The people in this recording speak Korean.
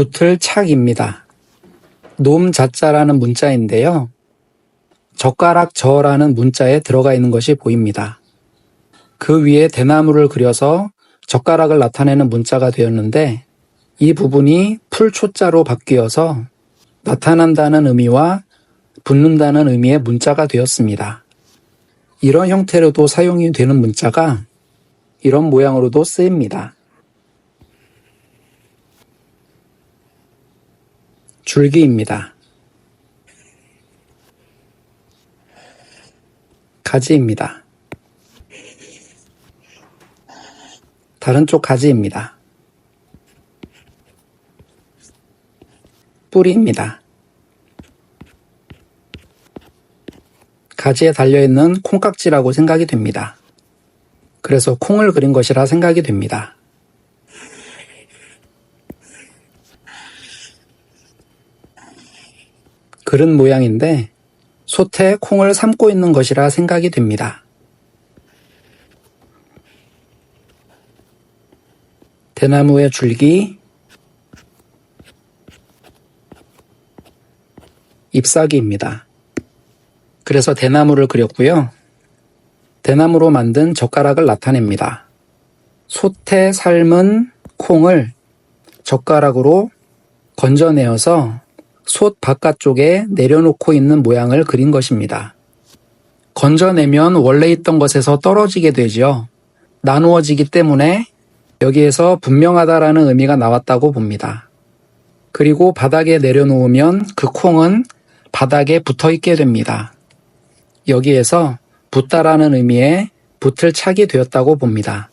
붙을 착입니다. 놈 자자라는 문자인데요. 젓가락 저라는 문자에 들어가 있는 것이 보입니다. 그 위에 대나무를 그려서 젓가락을 나타내는 문자가 되었는데 이 부분이 풀초자로 바뀌어서 나타난다는 의미와 붙는다는 의미의 문자가 되었습니다. 이런 형태로도 사용이 되는 문자가 이런 모양으로도 쓰입니다. 줄기입니다. 가지입니다. 다른 쪽 가지입니다. 뿌리입니다. 가지에 달려있는 콩깍지라고 생각이 됩니다. 그래서 콩을 그린 것이라 생각이 됩니다. 그런 모양인데 솥에 콩을 삶고 있는 것이라 생각이 됩니다. 대나무의 줄기, 잎사귀입니다. 그래서 대나무를 그렸고요. 대나무로 만든 젓가락을 나타냅니다. 솥에 삶은 콩을 젓가락으로 건져내어서 솥 바깥쪽에 내려놓고 있는 모양을 그린 것입니다. 건져내면 원래 있던 것에서 떨어지게 되죠. 나누어지기 때문에 여기에서 분명하다라는 의미가 나왔다고 봅니다. 그리고 바닥에 내려놓으면 그 콩은 바닥에 붙어 있게 됩니다. 여기에서 붙다라는 의미의 붙을 착이 되었다고 봅니다.